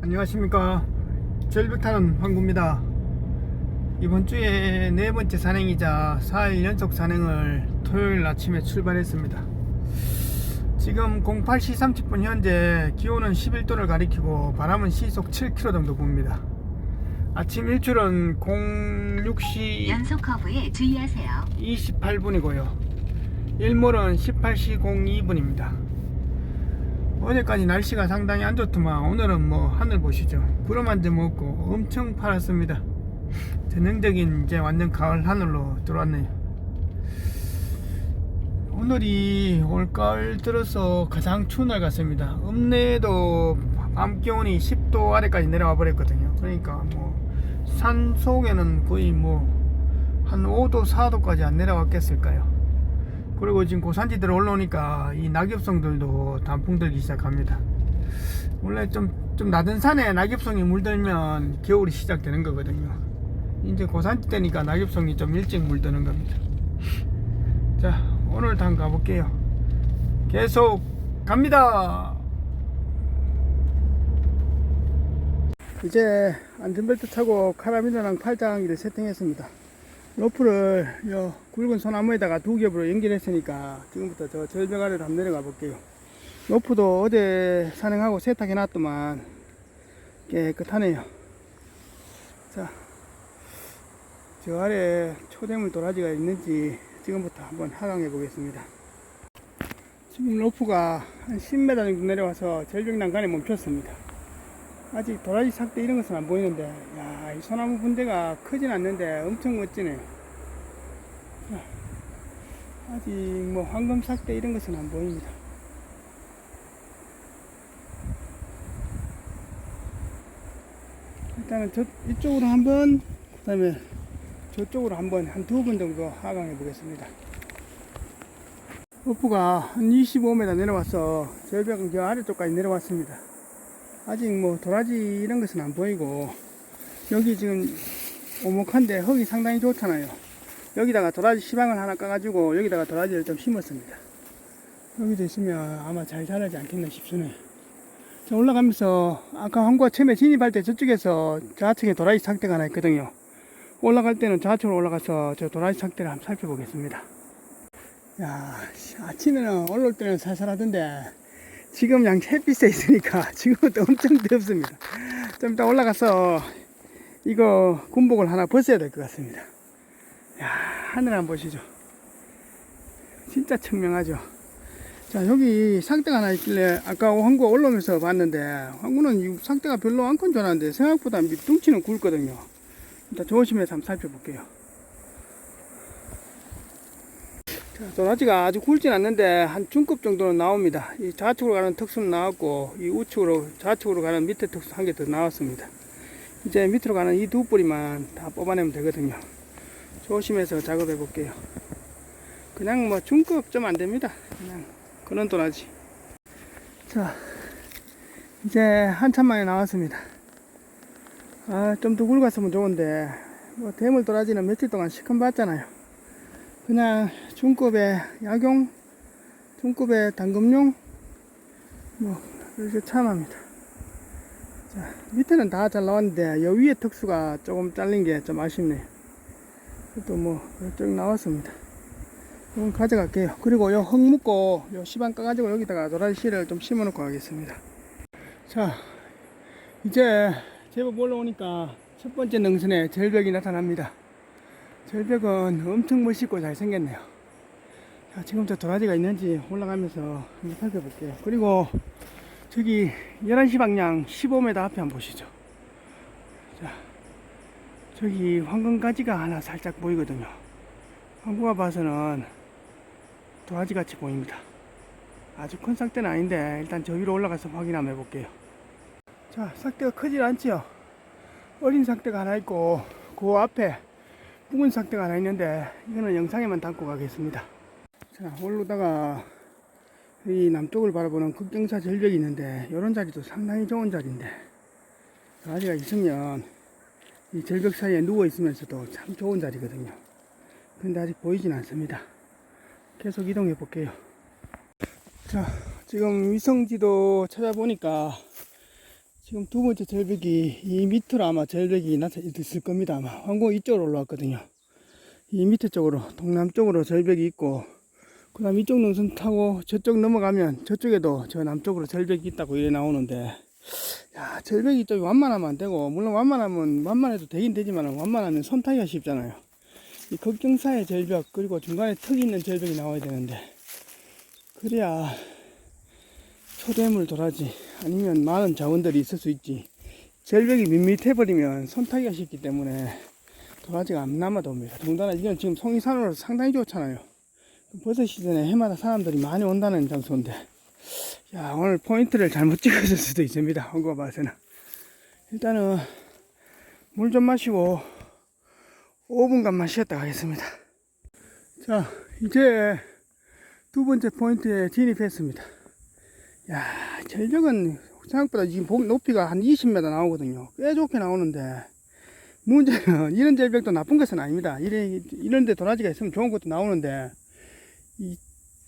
안녕하십니까 절벽 타는 황구입니다 이번 주에 네 번째 산행이자 4일 연속 산행을 토요일 아침에 출발했습니다 지금 08시 30분 현재 기온은 11도를 가리키고 바람은 시속 7km 정도 붑니다 아침 일출은 06시 연속 커브에 주의하세요. 28분이고요. 일몰은 18시 02분입니다. 어제까지 날씨가 상당히 안 좋더만 오늘은 뭐 하늘 보시죠. 구름 한 점 없고 엄청 파랗습니다. 전형적인 이제 완전 가을 하늘로 들어왔네요. 오늘이 올가을 들어서 가장 추운 날 같습니다. 읍내에도 밤 기온이 10도 아래까지 내려와 버렸거든요. 그러니까 뭐 산 속에는 거의 뭐 한 5도, 4도까지 안 내려왔겠을까요? 그리고 지금 고산지들 올라오니까 이 낙엽성들도 단풍 들기 시작합니다. 원래 좀, 좀 낮은 산에 낙엽성이 물들면 겨울이 시작되는 거거든요. 이제 고산지 때니까 낙엽성이 좀 일찍 물드는 겁니다. 자, 오늘도 한번 가볼게요. 계속 갑니다! 이제 안전벨트 차고 카라비너랑 팔짱기를 세팅했습니다. 로프를 요 굵은 소나무에다가 두 겹으로 연결했으니까 지금부터 저 절벽 아래로 한번 내려가 볼게요. 로프도 어제 산행하고 세탁해 놨더만 깨끗하네요. 자, 저 아래 초대물 도라지가 있는지 지금부터 한번 하강해 보겠습니다. 지금 로프가 한 10m 정도 내려와서 절벽 난간에 멈췄습니다. 아직 도라지 삭대 이런 것은 안 보이는데 야, 이 소나무 분대가 크진 않는데 엄청 멋지네요 자, 아직 뭐 황금 삭대 이런 것은 안 보입니다. 일단은 저 이쪽으로 한 번 그 다음에 저쪽으로 한 번 한 두 번 정도 하강해 보겠습니다. 러프가 한 25m 내려와서 절벽은 저 아래쪽까지 내려왔습니다. 아직 뭐 도라지 이런 것은 안 보이고 여기 지금 오목한데 흙이 상당히 좋잖아요 여기다가 도라지 시방을 하나 까가지고 여기다가 도라지를 좀 심었습니다 여기도 있으면 아마 잘 자라지 않겠나 싶으네요 자, 올라가면서 아까 황구가 처음에 진입할 때 저쪽에서 좌측에 도라지 상태가 하나 있거든요 올라갈 때는 좌측으로 올라가서 저 도라지 상태를 한번 살펴보겠습니다 야 아침에는 올라올 때는 살살하던데 지금 양 햇빛에 있으니까 지금부터 엄청 덥습니다. 좀 이따 올라가서 이거 군복을 하나 벗어야 될 것 같습니다. 야, 하늘 한번 보시죠. 진짜 청명하죠. 자, 여기 상대가 하나 있길래 아까 황구가 올라오면서 봤는데 황구는 이 상대가 별로 안 큰 줄 알았는데 생각보다 밑둥치는 굵거든요. 일단 조심해서 한번 살펴볼게요. 자, 도라지가 아주 굵진 않는데 한 중급 정도는 나옵니다. 이 좌측으로 가는 특수는 나왔고 이 우측으로 좌측으로 가는 밑에 특수 한 개 더 나왔습니다. 이제 밑으로 가는 이 두 뿌리만 다 뽑아내면 되거든요. 조심해서 작업해 볼게요. 그냥 뭐 중급 좀 안 됩니다. 그냥 그런 도라지. 자, 이제 한참 만에 나왔습니다. 아, 좀 더 굵었으면 좋은데 뭐 대물 도라지는 며칠 동안 시큰 봤잖아요. 그냥 중급의 약용, 중급의 당금용, 뭐, 이렇게 참합니다. 자, 밑에는 다 잘 나왔는데, 여 위에 특수가 조금 잘린 게 좀 아쉽네요. 또 뭐, 쭉 나왔습니다. 이건 가져갈게요. 그리고 요 흙 묻고, 요 시방 까가지고 여기다가 도라지 씨를 좀 심어 놓고 가겠습니다. 자, 이제 제법 올라오니까 첫 번째 능선에 절벽이 나타납니다. 절벽은 엄청 멋있고 잘생겼네요. 자, 지금부터 도라지가 있는지 올라가면서 한번 살펴볼게요. 그리고 저기 11시 방향 15m 앞에 한번 보시죠. 자, 저기 황금가지가 하나 살짝 보이거든요. 황구가 봐서는 도라지 같이 보입니다. 아주 큰 삭대는 아닌데 일단 저 위로 올라가서 확인 한번 해볼게요. 자, 삭대가 크질 않지요. 어린 삭대가 하나 있고 그 앞에 묵은 삭대가 하나 있는데 이거는 영상에만 담고 가겠습니다 자 올라다가 이 남쪽을 바라보는 극경사 절벽이 있는데 이런 자리도 상당히 좋은 자리인데 아지가 있으면 이 절벽 사이에 누워 있으면서도 참 좋은 자리거든요 근데 아직 보이진 않습니다 계속 이동해 볼게요 자 지금 위성지도 찾아보니까 지금 두 번째 절벽이 이 밑으로 아마 절벽이 나타 있을 겁니다. 아마 황공 이쪽으로 올라왔거든요. 이 밑에 쪽으로 동남쪽으로 절벽이 있고 그 다음 이쪽 능선 타고 저쪽 넘어가면 저쪽에도 저 남쪽으로 절벽이 있다고 이래 나오는데 야 절벽이 좀 완만하면 안 되고 물론 완만하면 완만해도 되긴 되지만 완만하면 손 타기가 쉽잖아요. 이 걱정사의 절벽 그리고 중간에 턱이 있는 절벽이 나와야 되는데 그래야 초대물 도라지 아니면 많은 자원들이 있을 수 있지. 절벽이 밋밋해버리면 손 타기가 쉽기 때문에 도라지가 안 남아도 옵니다. 더군다나 이건 지금 송이산으로 상당히 좋잖아요. 버섯 시즌에 해마다 사람들이 많이 온다는 장소인데 야 오늘 포인트를 잘못 찍었을 수도 있습니다 한거 봐서는. 일단은 물 좀 마시고 5분간만 쉬었다 가겠습니다. 자 이제 두 번째 포인트에 진입했습니다. 야 절벽은 생각보다 지금 복- 높이가 한 20m 나오거든요. 꽤 좋게 나오는데 문제는 이런 절벽도 나쁜 것은 아닙니다. 이래, 이런데 도라지가 있으면 좋은 것도 나오는데 이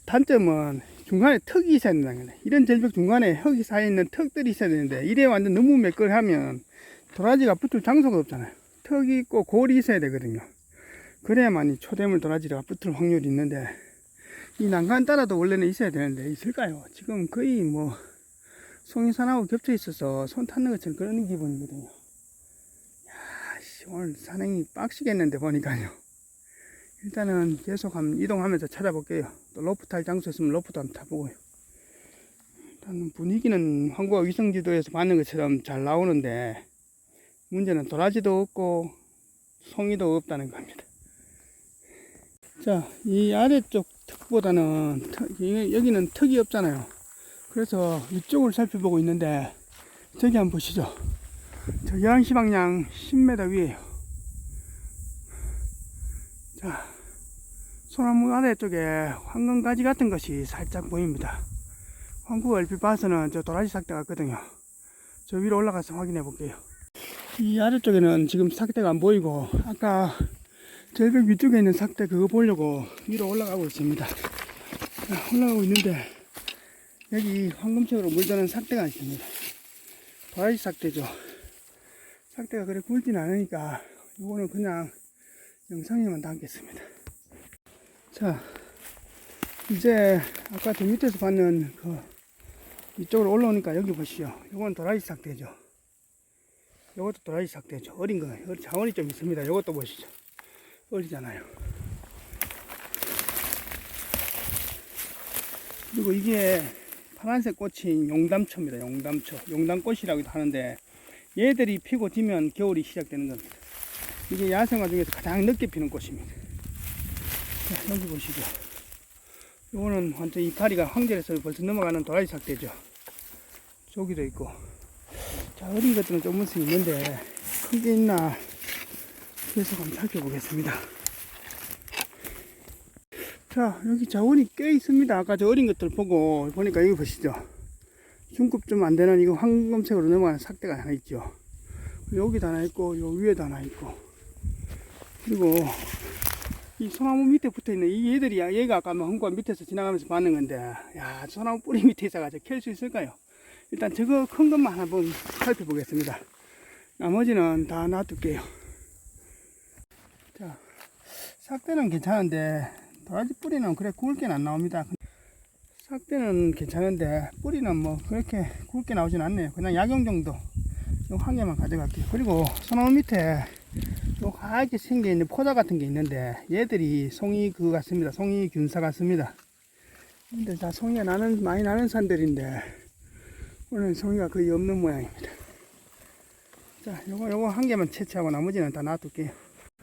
단점은 중간에 턱이 있어야 된다는 거네 이런 절벽 중간에 흙이 쌓여있는 턱들이 있어야 되는데 이래 완전 너무 매끌하면 도라지가 붙을 장소가 없잖아요 턱이 있고 골이 있어야 되거든요 그래야만 이 초대물 도라지가 붙을 확률이 있는데 이 난간 따라도 원래는 있어야 되는데 있을까요? 지금 거의 뭐 송이산하고 겹쳐 있어서 손 탔는 것처럼 그런 기분이거든요. 야, 씨, 오늘 산행이 빡시겠는데 보니까요. 일단은 계속 한번 이동하면서 찾아볼게요. 또 로프 탈 장소 있으면 로프도 한번 타보고요. 일단 분위기는 한국어 위성지도에서 봤는 것처럼 잘 나오는데 문제는 도라지도 없고 송이도 없다는 겁니다. 자, 이 아래쪽 이- 여기는 턱이 없잖아요. 그래서 이쪽을 살펴보고 있는데 저기 한번 보시죠. 저 11시 방향 10m 위에요. 자, 소나무 아래쪽에 황금가지 같은 것이 살짝 보입니다. 황구 얼핏 봐서는 저 도라지 삭대 같거든요. 저 위로 올라가서 확인해 볼게요. 이 아래쪽에는 지금 삭대가 안 보이고 아까 절벽 위쪽에 있는 삭대 그거 보려고 위로 올라가고 있습니다. 자, 올라가고 있는데 여기 황금색으로 물드는 삭대가 있습니다. 도라지 삭대죠. 삭대가 그래 굵진 않으니까 이거는 그냥 영상에만 담겠습니다. 자, 이제 아까 저 밑에서 봤는 그 이쪽으로 올라오니까 여기 보시죠. 이건 도라지 삭대죠. 이것도 도라지 삭대죠. 어린 거, 자원이 좀 있습니다. 이것도 보시죠. 어리잖아요. 그리고 이게 파란색 꽃인 용담초입니다. 용담초. 용담꽃이라고도 하는데 얘들이 피고 지면 겨울이 시작되는 겁니다. 이게 야생화 중에서 가장 늦게 피는 꽃입니다. 자, 여기 보시죠. 요거는 완전 이파리가 황제에서 벌써 넘어가는 도라지 삭대죠. 저기도 있고. 자, 어린 것들은 조금씩 있는데 큰 게 있나 계속 한번 살펴보겠습니다. 자, 여기 자원이 꽤 있습니다. 아까 저 어린 것들 보고 보니까 여기 보시죠. 중급 좀 안 되는 이거 황금색으로 넘어가는 삭대가 하나 있죠. 여기도 하나 있고, 요 위에도 하나 있고. 그리고 이 소나무 밑에 붙어 있는 이 얘들이, 얘가 아까 뭐 흥과 밑에서 지나가면서 봤는 건데, 야, 소나무 뿌리 밑에 있어가지고 캘 수 있을까요? 일단 저거 큰 것만 한번 살펴보겠습니다. 나머지는 다 놔둘게요. 자, 삭대는 괜찮은데 도라지 뿌리는 그래 굵게는 안 나옵니다. 삭대는 괜찮은데 뿌리는 뭐 그렇게 굵게 나오진 않네요. 그냥 약용 정도. 요한 개만 가져갈게요. 그리고 소나무 밑에 요 하얗게 생겨 있는 포자 같은 게 있는데 얘들이 송이 그 같습니다. 송이 균사 같습니다. 근데 다 송이가 나는 많이 나는 산들인데 오늘 송이가 거의 없는 모양입니다. 자, 요거 요거 한 개만 채취하고 나머지는 다 놔둘게요.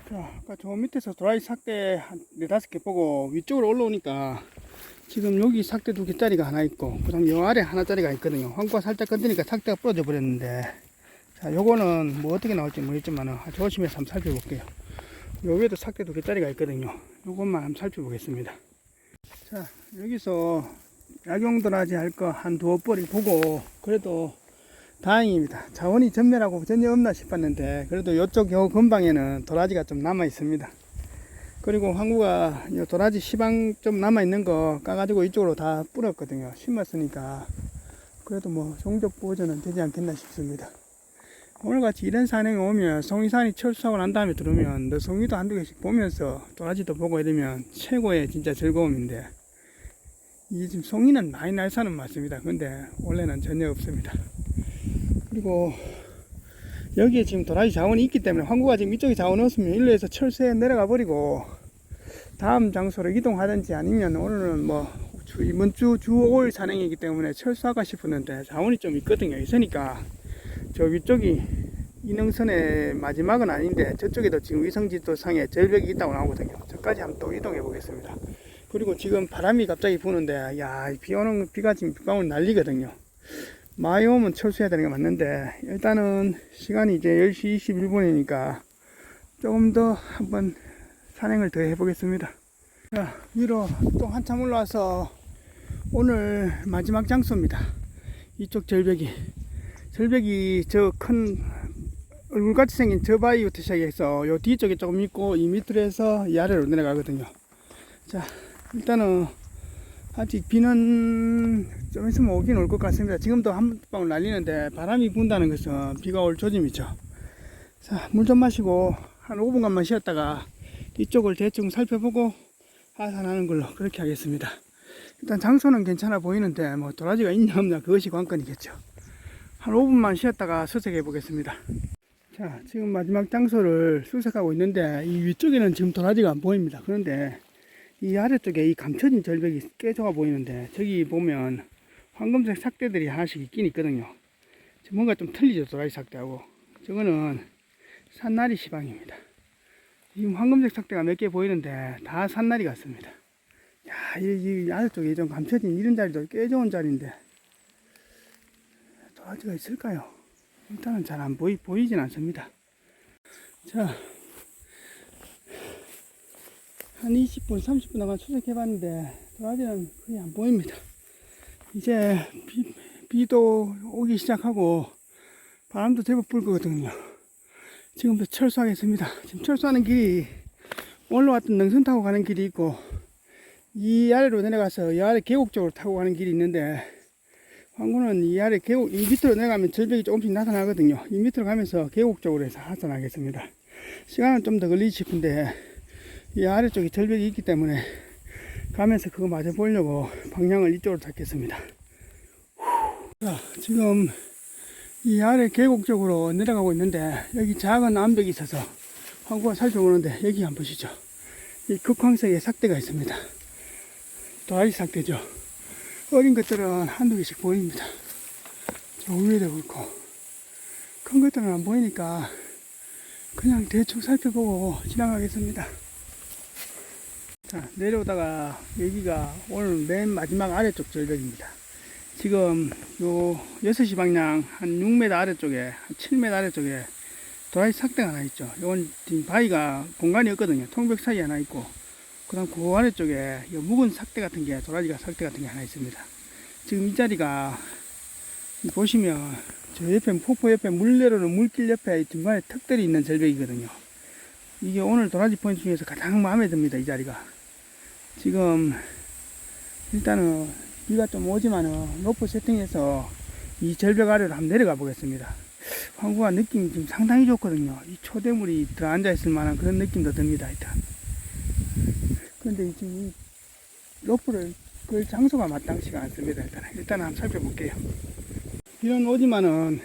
자, 아까 저 밑에서 도라이 삭대 한 네다섯 개 보고 위쪽으로 올라오니까 지금 여기 삭대 두 개짜리가 하나 있고, 그 다음 요 아래 하나짜리가 있거든요. 황구가 살짝 건드니까 삭대가 부러져 버렸는데, 자, 요거는 뭐 어떻게 나올지 모르겠지만 조심해서 한번 살펴볼게요. 요 위에도 삭대 두 개짜리가 있거든요. 요것만 한번 살펴보겠습니다. 자, 여기서 약용도라지 할 거 한 두어 벌이 보고, 그래도 다행입니다. 자원이 전멸하고 전혀 없나 싶었는데 그래도 이쪽 요 근방에는 도라지가 좀 남아 있습니다. 그리고 황구가 요 도라지 시방 좀 남아 있는 거 까가지고 이쪽으로 다 뿌렸거든요. 심었으니까 그래도 뭐 종족 보호전은 되지 않겠나 싶습니다. 오늘같이 이런 산행에 오면 송이산이 철수하고 난 다음에 들어오면 너 송이도 한두 개씩 보면서 도라지도 보고 이러면 최고의 진짜 즐거움인데 이 지금 송이는 많이 날 사는 맞습니다. 근데 원래는 전혀 없습니다. 그리고 여기에 지금 도라지 자원이 있기 때문에 황구가 지금 이쪽에 자원 없으면 일로에서 철수해 내려가 버리고 다음 장소로 이동하든지 아니면 오늘은 뭐 주- 이번 주 주 5일 산행이기 때문에 철수할까 싶었는데 자원이 좀 있거든요. 있으니까 저 위쪽이 이능선의 마지막은 아닌데 저쪽에도 지금 위성지도 상에 절벽이 있다고 나오거든요. 저까지 한번 또 이동해 보겠습니다. 그리고 지금 바람이 갑자기 부는데 야, 비 오는 비가 지금 빗방울 날리거든요. 많이 오면 철수해야 되는 게 맞는데 일단은 시간이 이제 10시 21분이니까 조금 더 한번 산행을 더 해보겠습니다. 자, 위로 또 한참 올라와서 오늘 마지막 장소입니다. 이쪽 절벽이 절벽이 저 큰 얼굴같이 생긴 저 바위부터 시작해서 요 뒤쪽에 조금 있고 이 밑으로 해서 이 아래로 내려가거든요. 자, 일단은 아직 비는 좀 있으면 오긴 올 것 같습니다. 지금도 한 방울 날리는데 바람이 분다는 것은 비가 올 조짐이죠. 자, 물 좀 마시고 한 5분간만 쉬었다가 이쪽을 대충 살펴보고 하산하는 걸로 그렇게 하겠습니다. 일단 장소는 괜찮아 보이는데 뭐 도라지가 있냐 없냐 그것이 관건이겠죠. 한 5분만 쉬었다가 수색해 보겠습니다. 자, 지금 마지막 장소를 수색하고 있는데 이 위쪽에는 지금 도라지가 안 보입니다. 그런데 이 아래쪽에 이 감춰진 절벽이 꽤 좋아 보이는데 저기 보면 황금색 삭대들이 하나씩 있긴 있거든요. 뭔가 좀 틀리죠, 도라지 삭대하고. 저거는 산나리 시방입니다. 지금 황금색 삭대가 몇 개 보이는데 다 산나리 같습니다. 야, 이, 이 아래쪽에 좀 감춰진 이런 자리도 꽤 좋은 자리인데 도라지가 있을까요? 일단은 잘 안 보이, 보이진 않습니다. 자, 한 20분, 30분 동안 수색해봤는데 도라지는 거의 안 보입니다. 이제 비, 비도 오기 시작하고 바람도 제법 불거든요. 지금부터 철수하겠습니다. 지금 철수하는 길이 올라왔던 능선 타고 가는 길이 있고 이 아래로 내려가서 이 아래 계곡 쪽으로 타고 가는 길이 있는데 황구는 이 아래 계곡 이 밑으로 내려가면 절벽이 조금씩 나타나거든요. 이 밑으로 가면서 계곡 쪽으로 해서 하산하겠습니다. 시간은 좀 더 걸리지 싶은데 이 아래쪽에 절벽이 있기 때문에 가면서 그거 마저 보려고 방향을 이쪽으로 잡겠습니다. 자, 지금 이 아래 계곡 쪽으로 내려가고 있는데 여기 작은 암벽이 있어서 황구가 살펴보는데 여기 한번 보시죠. 이 극황색의 삭대가 있습니다. 도라지 삭대죠. 어린 것들은 한두 개씩 보입니다. 저 위에도 그렇고 큰 것들은 안 보이니까 그냥 대충 살펴보고 지나가겠습니다. 자, 내려오다가 여기가 오늘 맨 마지막 아래쪽 절벽입니다. 지금 요 6시 방향 한 6m 아래쪽에, 한 7m 아래쪽에 도라지 삭대가 하나 있죠. 이건 지금 바위가 공간이 없거든요. 통벽 사이에 하나 있고, 그 다음 그 아래 쪽에 요 묵은 삭대 같은 게, 도라지가 삭대 같은 게 하나 있습니다. 지금 이 자리가 보시면 저 옆에 폭포 옆에 물 내려오는 물길 옆에 중간에 턱들이 있는 절벽이거든요. 이게 오늘 도라지 포인트 중에서 가장 마음에 듭니다. 이 자리가. 지금 일단은 비가 좀 오지만은 로프 세팅해서 이 절벽 아래로 한번 내려가 보겠습니다. 황구가 느낌이 지금 상당히 좋거든요. 이 초대물이 들어앉아 있을 만한 그런 느낌도 듭니다. 일단. 그런데 지금 이 로프를 그 장소가 마땅치가 않습니다. 일단 일단 한번 살펴볼게요. 비는 오지만은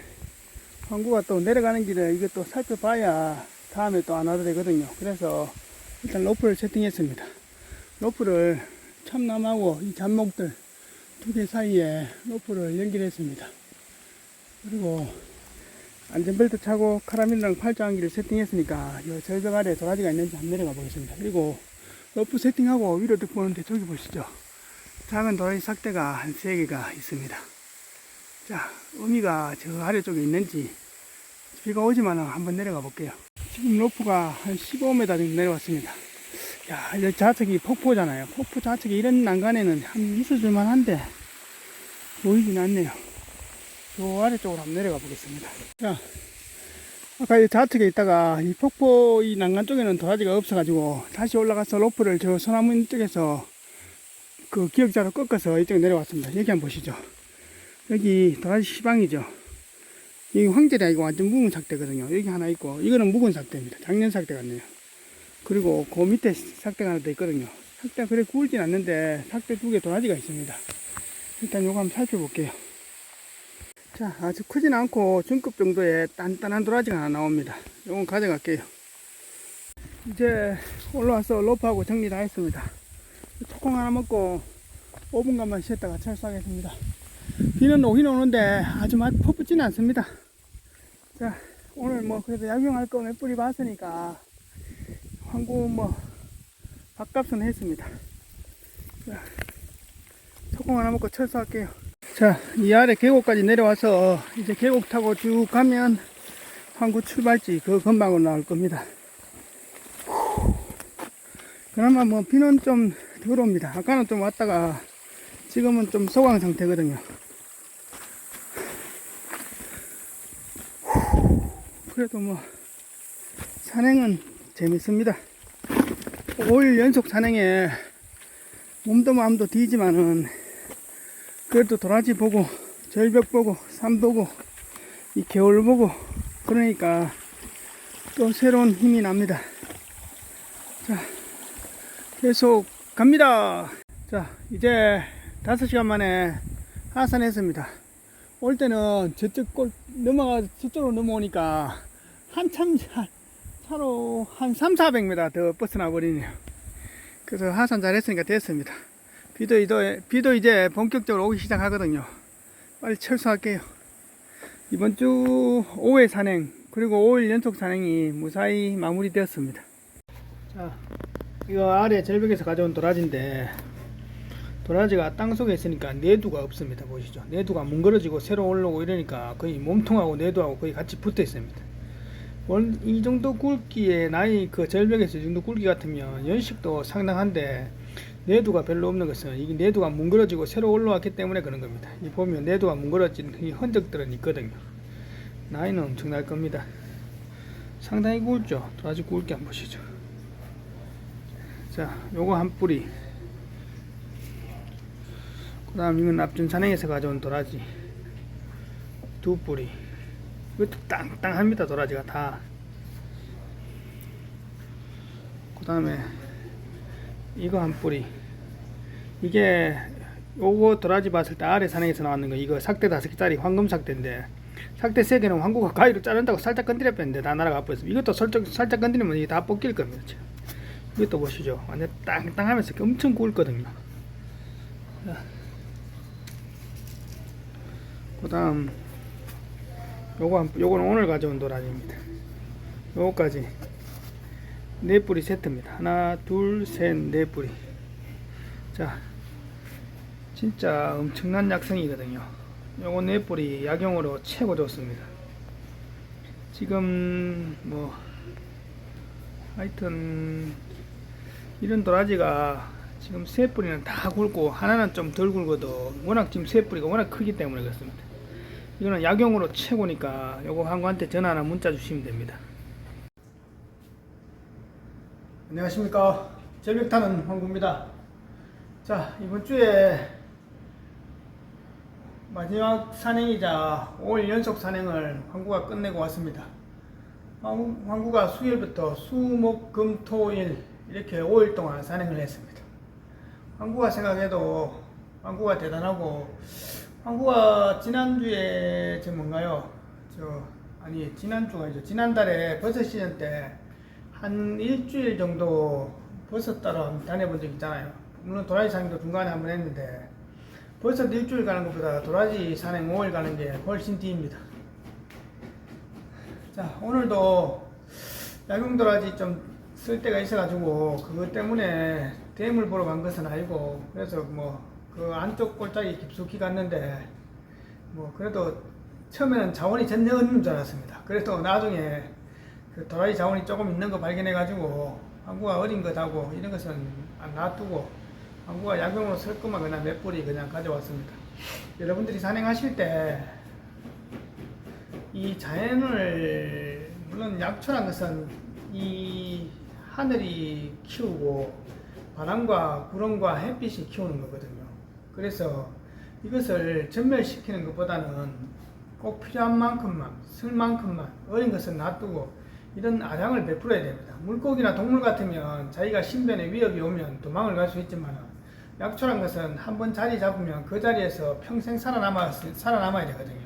황구가 또 내려가는 길에 이것도 살펴봐야 다음에 또 안 와도 되거든요. 그래서 일단 로프를 세팅했습니다. 로프를 참나무하고 이 잡목들 두 개 사이에 로프를 연결했습니다. 그리고 안전벨트 차고 카라밀랑 팔짱기를 세팅했으니까 이 절벽 아래 도라지가 있는지 한번 내려가 보겠습니다. 그리고 로프 세팅하고 위로 득 보는데 저기 보시죠. 작은 도라지 삭대가 한세 개가 있습니다. 자, 의미가 저 아래쪽에 있는지 비가 오지만 한번 내려가 볼게요. 지금 로프가 한 15m 정도 내려왔습니다. 야, 이 좌측이 폭포잖아요. 폭포 좌측에 이런 난간에는 한 있어줄만 한데, 보이진 않네요. 저 아래쪽으로 한번 내려가 보겠습니다. 자, 아까 이 좌측에 있다가 이 폭포 이 난간 쪽에는 도라지가 없어가지고 다시 올라가서 로프를 저 소나무 쪽에서 그 기역자로 꺾어서 이쪽에 내려왔습니다. 여기 한번 보시죠. 여기 도라지 시방이죠. 이 황제리 아니고 완전 묵은 삭대거든요. 여기 하나 있고, 이거는 묵은 삭대입니다. 작년 삭대 같네요. 그리고 그 밑에 삭대가 하나 더 있거든요. 삭대 그래 구울진 않는데 삭대 두 개 도라지가 있습니다. 일단 요거 한번 살펴볼게요. 자, 아주 크진 않고 중급 정도의 단단한 도라지가 하나 나옵니다. 요건 가져갈게요. 이제 올라와서 로프하고 정리 다 했습니다. 초콩 하나 먹고 5분간만 쉬었다가 철수하겠습니다. 비는 오긴 오는데 아주 맛 퍼붓지는 않습니다. 자, 오늘 뭐 그래도 약용할 거 몇 뿌리 봤으니까 한국 뭐 밥값은 했습니다. 자, 초콩 하나 먹고 철수할게요. 자, 이 아래 계곡까지 내려와서 이제 계곡 타고 쭉 가면 항구 출발지 그 건방으로 나올 겁니다. 후. 그나마 뭐 비는 좀덜 옵니다. 아까는 좀 왔다가 지금은 좀 소강 상태거든요. 후. 그래도 뭐 산행은 재밌습니다. 5일 연속 산행에 몸도 마음도 뒤지만은 그래도 도라지 보고 절벽 보고 산 보고 이 겨울 보고 그러니까 또 새로운 힘이 납니다. 자 계속 갑니다. 자 이제 5시간 만에 하산했습니다. 올 때는 저쪽 골 넘어가 저쪽으로 넘어오니까 한참 차, 차로 한 3, 400m 더 벗어나 버리네요. 그래서 하산 잘했으니까 됐습니다. 비도, 이도, 비도 이제 본격적으로 오기 시작하거든요. 빨리 철수할게요. 이번 주 5회 산행, 그리고 5일 연속 산행이 무사히 마무리되었습니다. 자, 이거 아래 절벽에서 가져온 도라지인데, 도라지가 땅 속에 있으니까 내두가 없습니다. 보시죠. 내두가 뭉그러지고 새로 올라오고 이러니까 거의 몸통하고 내두하고 거의 같이 붙어 있습니다. 원, 이 정도 굵기에 나이 그 절벽에서 이 정도 굵기 같으면 연식도 상당한데 내두가 별로 없는 것은 이게 내두가 뭉그러지고 새로 올라왔기 때문에 그런 겁니다. 이 보면 내두가 뭉그러진 이 흔적들은 있거든요. 나이는 엄청날 겁니다. 상당히 굵죠. 도라지 굵게 한번 보시죠. 자, 요거 한 뿌리. 그 다음 이건 앞전 산행에서 가져온 도라지 두 뿌리. 이것도 땅땅합니다 도라지가 다. 그 다음에 이거 한 뿌리. 이게 요거 도라지 봤을 때 아래 산행에서 나왔는 거 이거 삭대 다섯 개짜리 황금 삭대인데 삭대 세 개는 황구가 가위로 자른다고 살짝 건드려 뺐는데 다 날아가 버렸어. 이것도 살짝 살짝 건드리면 이게 다 벗길 겁니다. 이것도 보시죠. 완전 땅땅하면서 엄청 굵거든요. 그 다음 요거 한, 요거는 오늘 가져온 도라지입니다. 요거까지 네 뿌리 세트입니다. 하나, 둘, 셋, 네 뿌리. 자, 진짜 엄청난 약성이거든요. 요거 네 뿌리 약용으로 최고 좋습니다. 지금 뭐 하여튼 이런 도라지가 지금 세 뿌리는 다 굵고 하나는 좀 덜 굵어도 워낙 지금 세 뿌리가 워낙 크기 때문에 그렇습니다. 이거는 약용으로 최고니까 요거 한구한테 전화나 문자 주시면 됩니다. 안녕하십니까 절벽타는 황구입니다. 자 이번 주에 마지막 산행이자 5일 연속 산행을 황구가 끝내고 왔습니다. 황구, 황구가 수요일부터 수목금토일 이렇게 5일 동안 산행을 했습니다. 황구가 생각해도 황구가 대단하고 황구가 지난주에 저 뭔가요? 저 아니 지난주가 아니죠. 지난달에 버섯 시즌 때 한 일주일 정도 버섯 따러 다녀본 적 있잖아요. 물론 도라지 산행도 중간에 한 번 했는데 버섯 일주일 가는 것보다 도라지 산행 5일 가는 게 훨씬 뒤입니다. 자 오늘도 야경 도라지 좀 쓸 때가 있어가지고 그것 때문에 댐을 보러 간 것은 아니고 그래서 뭐 그 안쪽 골짜기 깊숙이 갔는데 뭐 그래도 처음에는 자원이 전혀 없는 줄 알았습니다. 그래도 나중에 그 도라지 자원이 조금 있는 거 발견해가지고 항구가 어린 것하고 이런 것은 안 놔두고 항구가 약용으로 쓸 것만 그냥 몇 뿌리 그냥 가져왔습니다. 여러분들이 산행하실 때 이 자연을 물론 약초란 것은 이 하늘이 키우고 바람과 구름과 햇빛이 키우는 거거든요. 그래서 이것을 전멸시키는 것보다는 꼭 필요한 만큼만, 쓸 만큼만, 어린 것은 놔두고 이런 아량을 베풀어야 됩니다. 물고기나 동물 같으면 자기가 신변에 위협이 오면 도망을 갈 수 있지만 약초란 것은 한번 자리 잡으면 그 자리에서 평생 살아남아, 살아남아야 되거든요.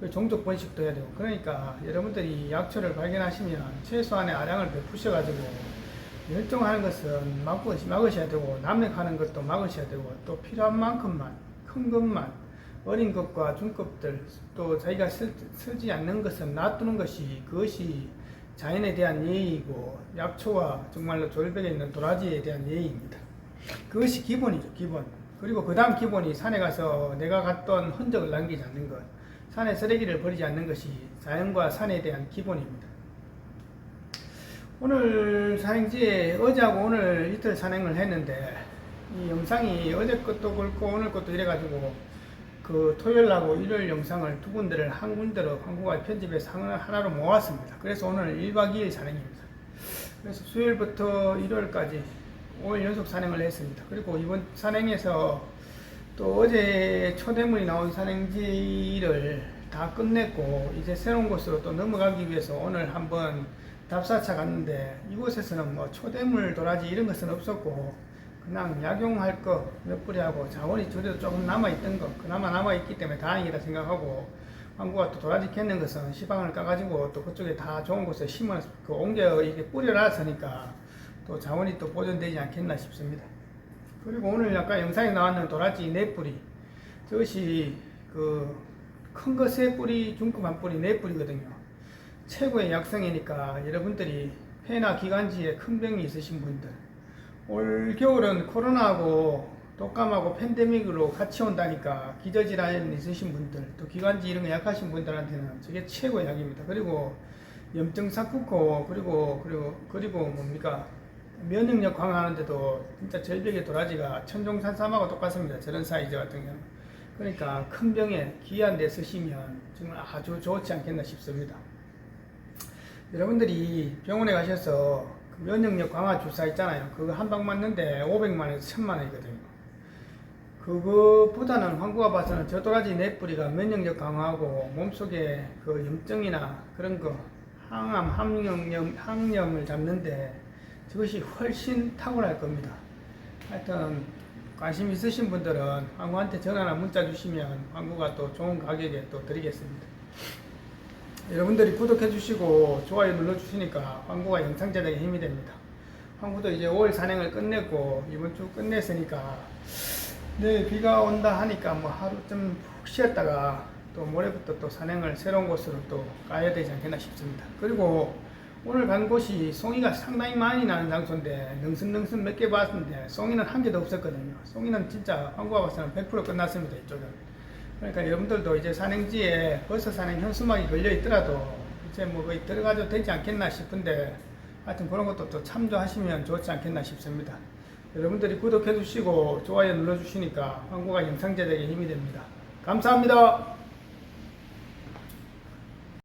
그 종족 번식도 해야 되고 그러니까 여러분들이 약초를 발견하시면 최소한의 아량을 베푸셔가지고 열정하는 것은 막으셔야 되고 남획하는 것도 막으셔야 되고 또 필요한 만큼만 큰 것만 어린 것과 중급들 또 자기가 쓰, 쓰지 않는 것은 놔두는 것이 그것이 자연에 대한 예의이고 약초와 정말로 졸벽에 있는 도라지에 대한 예의입니다. 그것이 기본이죠 기본 그리고 그 다음 기본이 산에 가서 내가 갔던 흔적을 남기지 않는 것 산에 쓰레기를 버리지 않는 것이 자연과 산에 대한 기본입니다. 오늘 산행지에 어제하고 오늘 이틀 산행을 했는데 이 영상이 어제 것도 그렇고 오늘 것도 이래가지고 그 토요일하고 일요일 영상을 두 군데를 한 군데로 한국어 편집해서 하나- 하나로 모았습니다. 그래서 오늘 1박 2일 산행입니다. 그래서 수요일부터 일요일까지 5일 연속 산행을 했습니다. 그리고 이번 산행에서 또 어제 초대물이 나온 산행지를 다 끝냈고 이제 새로운 곳으로 또 넘어가기 위해서 오늘 한번 답사차 갔는데 이곳에서는 뭐 초대물 도라지 이런 것은 없었고 그냥 약용할 거 몇 뿌리하고 자원이 저래도 조금 남아있던 거 그나마 남아있기 때문에 다행이다 생각하고 황구가 또 도라지 캔는 것은 시방을 까가지고 또 그쪽에 다 좋은 곳에 심어 그 옮겨 이게 뿌려놨으니까 또 자원이 또 보존되지 않겠나 싶습니다. 그리고 오늘 약간 영상에 나왔는 도라지 네 뿌리 저것이 그 큰 거 세 뿌리 중급 한 뿌리 네 뿌리거든요. 최고의 약성이니까 여러분들이 폐나 기관지에 큰 병이 있으신 분들 올 겨울은 코로나하고 독감하고 팬데믹으로 같이 온다니까 기저질환 있으신 분들 또 기관지 이런 거 약하신 분들한테는 저게 최고의 약입니다. 그리고 염증 삭후고 그리고 그리고 그리고 뭡니까 면역력 강화하는데도 진짜 절벽의 도라지가 천종산삼하고 똑같습니다. 저런 사이즈 같은 경우. 그러니까 큰 병에 귀한 데 쓰시면 정말 아주 좋지 않겠나 싶습니다. 여러분들이 병원에 가셔서 그 면역력 강화 주사 있잖아요. 그거 한 방 맞는데 500만원에서 1000만원이거든요. 그거보다는 황구가 봐서는 저 도라지 네 뿌리가 면역력 강화하고 몸속에 그 염증이나 그런 거 항암, 항염, 항염을 잡는데 저것이 훨씬 탁월할 겁니다. 하여튼 관심 있으신 분들은 황구한테 전화나 문자 주시면 황구가 또 좋은 가격에 또 드리겠습니다. 여러분들이 구독해 주시고 좋아요 눌러 주시니까 황구가 영상 제작에 힘이 됩니다. 황구도 이제 5월 산행을 끝냈고 이번 주 끝냈으니까 내일 비가 온다 하니까 뭐 하루쯤 푹 쉬었다가 또 모레부터 또 산행을 새로운 곳으로 또 가야 되지 않겠나 싶습니다. 그리고 오늘 간 곳이 송이가 상당히 많이 나는 장소인데 능선능선 몇 개 봤는데 송이는 한 개도 없었거든요. 송이는 진짜 황구가 봐서는 100% 끝났습니다. 이쪽은. 그러니까 여러분들도 이제 산행지에 버섯 산행 현수막이 걸려 있더라도 이제 뭐 거의 들어가도 되지 않겠나 싶은데 하여튼 그런 것도 또 참조하시면 좋지 않겠나 싶습니다. 여러분들이 구독해 주시고 좋아요 눌러 주시니까 황구가 영상 제작에 힘이 됩니다. 감사합니다.